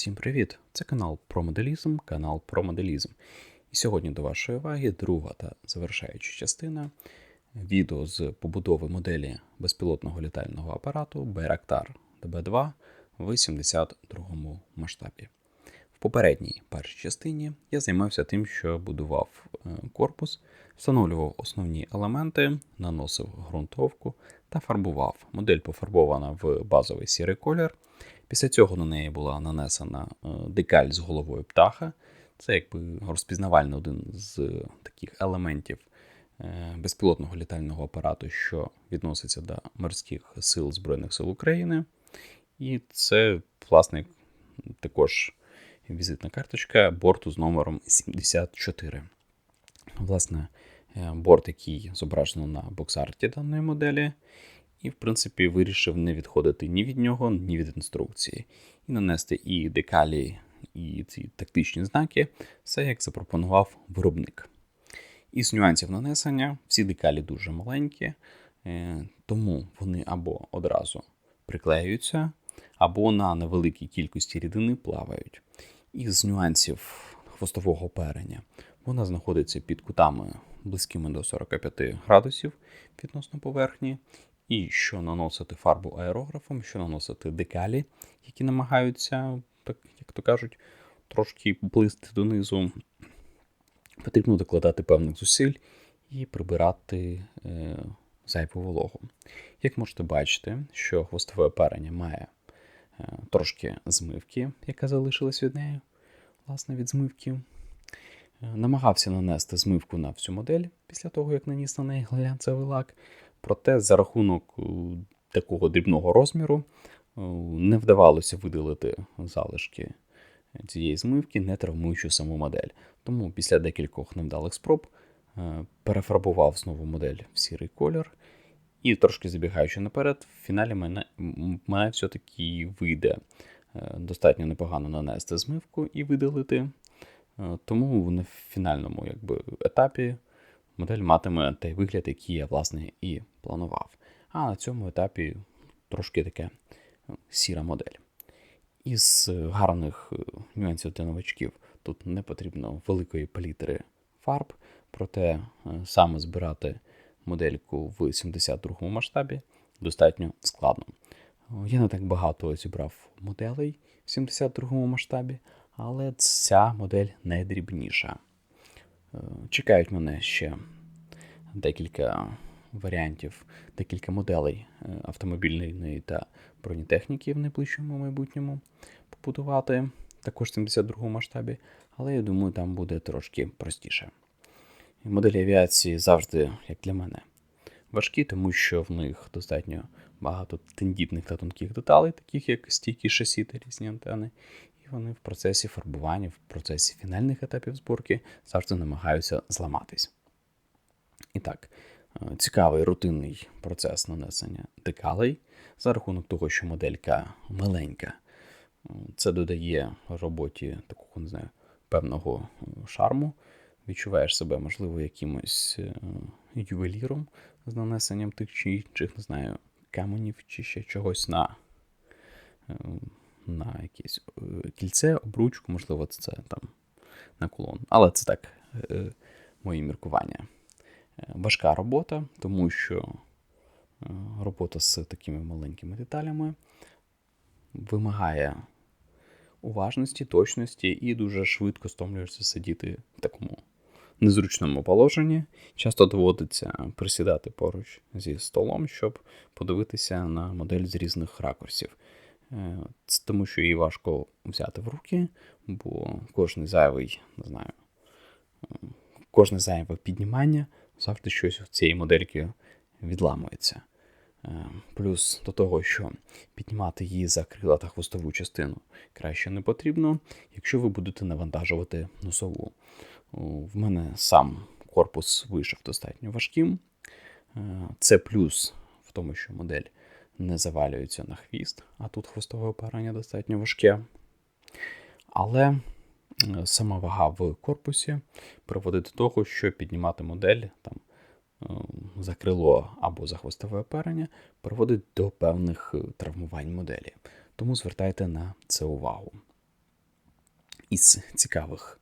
Всім привіт! Це канал про моделізм, канал про моделізм. І сьогодні до вашої уваги друга та завершаюча частина відео з побудови моделі безпілотного літального апарату Bayraktar DB2 в 72 масштабі. В попередній першій частині я займався тим, що будував е, корпус, встановлював основні елементи, наносив ґрунтовку та фарбував. Модель пофарбована в базовий сірий колір. Після цього на неї була нанесена е, декаль з головою птаха. Це якби розпізнавальний один з таких елементів е, безпілотного літального апарату, що відноситься до морських сил Збройних сил України. І це, власне, також візитна карточка борту з номером 74. Власне, борт, який зображено на боксарті даної моделі і, в принципі, вирішив не відходити ні від нього, ні від інструкції, і нанести і декалі, і ці тактичні знаки, все як запропонував виробник. Із нюансів нанесення всі декалі дуже маленькі, е, тому вони або одразу приклеюються, або на невеликій кількості рідини плавають. Із нюансів хвостового оперення вона знаходиться під кутами близькими до 45 градусів відносно поверхні, і що наносити фарбу аерографом, що наносити декалі, які намагаються, так як то кажуть, трошки плисти донизу. Потрібно докладати певних зусиль і прибирати е, зайву вологу. Як можете бачити, що хвостове оперення має е, трошки змивки, яка залишилась від неї, власне, від змивки. Намагався нанести змивку на всю модель після того, як наніс на неї глянцевий лак. Проте за рахунок е, такого дрібного розміру е, не вдавалося видалити залишки цієї змивки, не травмуючи саму модель. Тому після декількох невдалих спроб е, перефарбував знову модель в сірий колір. І трошки забігаючи наперед, в фіналі мене, мене все-таки вийде достатньо непогано нанести змивку і видалити. Тому в фінальному якби, етапі модель матиме той вигляд, який я, власне, і планував. А на цьому етапі трошки таке ну, сіра модель. Із гарних е, нюансів для новачків тут не потрібно великої палітри фарб, проте е, саме збирати модельку в 72-му масштабі достатньо складно. Я не так багато зібрав моделей в 72-му масштабі, але ця модель найдрібніша. Е, чекають мене ще декілька варіантів, декілька моделей е, автомобільної та бронетехніки в найближчому майбутньому побудувати, також в 72 масштабі, але я думаю, там буде трошки простіше. Моделі авіації завжди, як для мене, важкі, тому що в них достатньо багато тендітних та тонких деталей, таких як стійкі шасі та різні антени. Вони в процесі фарбування, в процесі фінальних етапів зборки завжди намагаються зламатись. І так, е, цікавий рутинний процес нанесення декалей за рахунок того, що моделька маленька. Це додає роботі такого, не знаю, певного е, шарму. Відчуваєш себе, можливо, якимось е, ювеліром з нанесенням тих чи інших, не знаю, каменів чи ще чогось на на якесь кільце, обручку, можливо, це, там на колон. Але це так, мої міркування. Е, важка робота, тому що е, робота з такими маленькими деталями вимагає уважності, точності і дуже швидко стомлюєшся сидіти в такому незручному положенні. Часто доводиться присідати поруч зі столом, щоб подивитися на модель з різних ракурсів. Е, тому що її важко взяти в руки, бо кожний зайвий, не знаю, кожне зайве піднімання завжди щось в цієї модельки відламується. Е, плюс до того, що піднімати її за крила та хвостову частину краще не потрібно, якщо ви будете навантажувати носову. В мене сам корпус вийшов достатньо важким. Е, це плюс в тому, що модель не завалюється на хвіст, а тут хвостове опарання достатньо важке. Але Е, сама вага в корпусі приводить до того, що піднімати модель там, е, за крило або за хвостове оперення приводить до певних е, травмувань моделі. Тому звертайте на це увагу. Із цікавих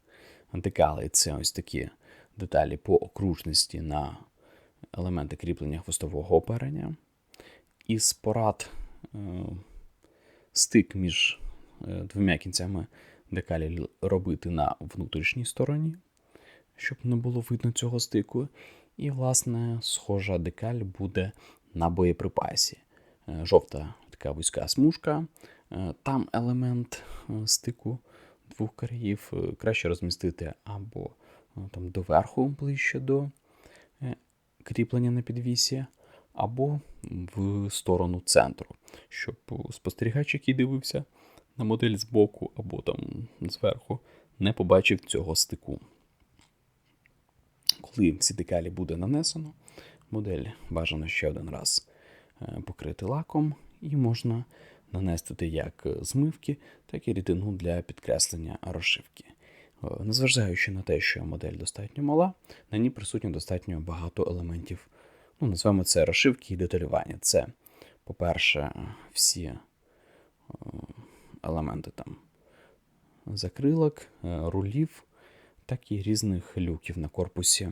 декалей це ось такі деталі по окружності на елементи кріплення хвостового оперення. Із порад е, стик між е, двома кінцями декалі робити на внутрішній стороні, щоб не було видно цього стику. І, власне, схожа декаль буде на боєприпасі. Е, Жовта така вузька смужка. Там елемент стику двох країв е, краще розмістити або там доверху ближче до кріплення на підвісі, або в сторону центру, щоб спостерігач, який дивився на модель збоку або там зверху, не побачив цього стику. Коли всі декалі буде нанесено, модель бажано ще один раз е, покрити лаком, і можна нанести як змивки, так і рідину для підкреслення розшивки. Е, Незважаючи на те, що модель достатньо мала, на ній присутньо достатньо багато елементів, ну, називаємо це розшивки і деталювання. Це, по-перше, всі е, елементи там закрилок, е, рулів, так і різних люків на корпусі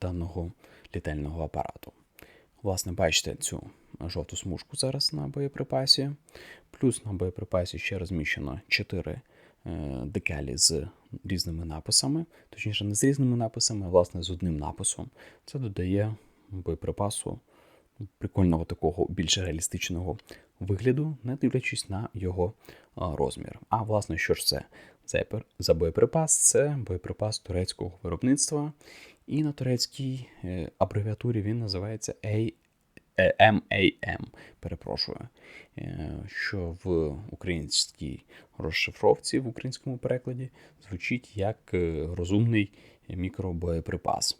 даного літального апарату. Власне, бачите цю жовту смужку зараз на боєприпасі. Плюс на боєприпасі ще розміщено 4 декалі з різними написами, точніше, не з різними написами, а власне з одним написом. Це додає боєприпасу прикольного такого більш реалістичного вигляду, не дивлячись на його розмір. А власне, що ж це за боєприпас? Це боєприпас турецького виробництва, і на турецькій е, абревіатурі він називається е, MAM, перепрошую, е, що в українській розшифровці, в українському перекладі звучить як е, розумний мікробоєприпас.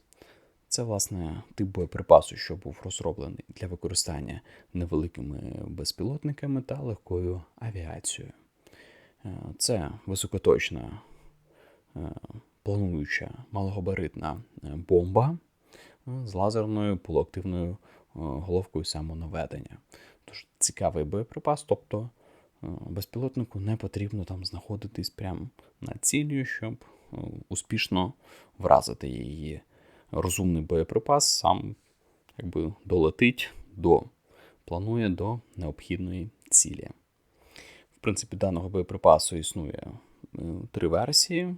Це, власне, тип боєприпасу, що був розроблений для використання невеликими безпілотниками та легкою авіацією. Е, Це високоточна е, плануюча малогабаритна е, бомба е, з лазерною полуактивною е, головкою самонаведення. Тож цікавий боєприпас, тобто е, безпілотнику не потрібно там знаходитись прямо на цілі, щоб е, успішно вразити її. Розумний боєприпас сам якби долетить до планує до необхідної цілі. В принципі, даного боєприпасу існує е, три версії.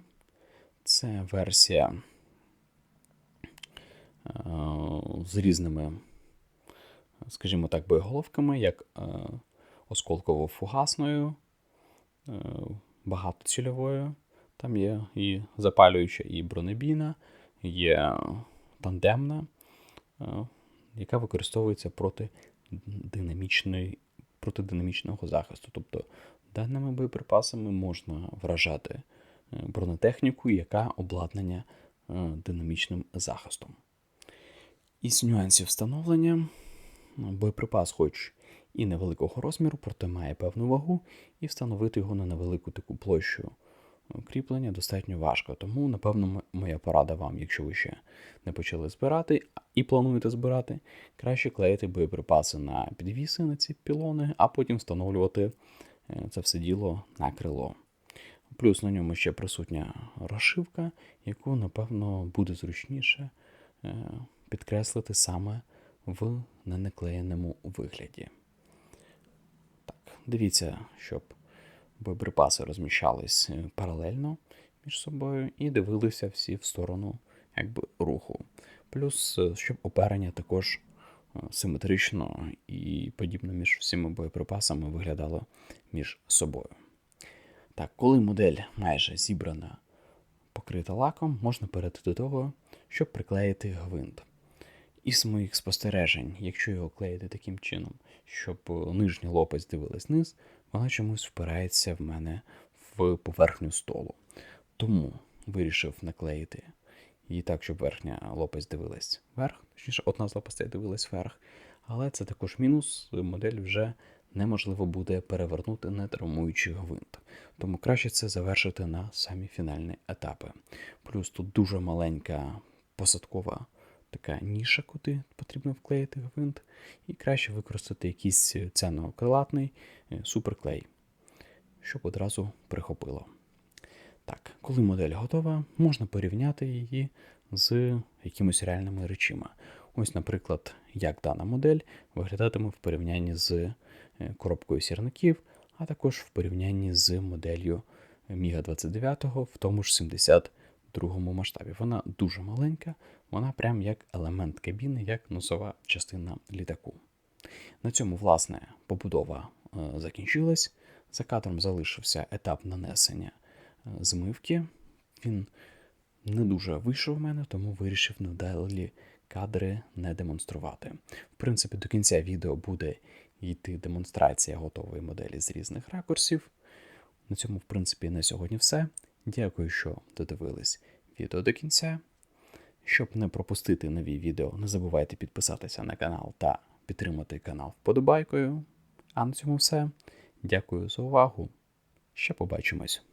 Це версія е, з різними, скажімо так, боєголовками, як е, осколково-фугасною, е, багатоцільовою. Там є і запалююча, і бронебійна, є тандемна, е, яка використовується проти динамічної, проти динамічного захисту. Тобто даними боєприпасами можна вражати бронетехніку, яка обладнання динамічним захистом. Із нюансів встановлення боєприпас, хоч і невеликого розміру, проте має певну вагу, і встановити його на невелику таку площу кріплення достатньо важко. Тому, напевно, моя порада вам, якщо ви ще не почали збирати і плануєте збирати, краще клеїти боєприпаси на підвіси на ці пілони, а потім встановлювати е, це все діло на крило. Плюс на ньому ще присутня розшивка, яку, напевно, буде зручніше е, підкреслити саме в ненаклеєному вигляді. Так, дивіться, щоб боєприпаси розміщались е, паралельно між собою і дивилися всі в сторону якби, руху. Плюс, е, щоб оперення також е, симетрично і подібно між всіма боєприпасами виглядало між собою. Так, коли модель майже зібрана, покрита лаком, можна перейти до того, щоб приклеїти гвинт. Із моїх спостережень, якщо його клеїти таким чином, щоб е, нижня лопасть дивилась вниз, вона чомусь впирається в мене в поверхню столу. Тому вирішив наклеїти її так, щоб верхня лопасть дивилась вверх, точніше, одна з лопастей дивилась вверх. Але це також мінус, модель вже неможливо буде перевернути, не травмуючи гвинт. Тому краще це завершити на самі фінальні етапи. Плюс тут дуже маленька посадкова така ніша, куди потрібно вклеїти гвинт, і краще використати якийсь циано-крилатний е, суперклей, щоб одразу прихопило. Так, коли модель готова, можна порівняти її з якимось реальними речима. Ось, наприклад, як дана модель виглядатиме в порівнянні з е, коробкою сірників, а також в порівнянні з моделлю Міга 29 в тому ж 72 масштабі. Вона дуже маленька, вона прям як елемент кабіни, як носова частина літаку. На цьому, власне, побудова е, закінчилась. За кадром залишився етап нанесення е, змивки. Він не дуже вийшов в мене, тому вирішив надалі кадри не демонструвати. В принципі, до кінця відео буде йти демонстрація готової моделі з різних ракурсів. На цьому, в принципі, на сьогодні все. Дякую, що додивились відео до кінця. Щоб не пропустити нові відео, не забувайте підписатися на канал та підтримати канал вподобайкою. А на цьому все. Дякую за увагу. Ще побачимось.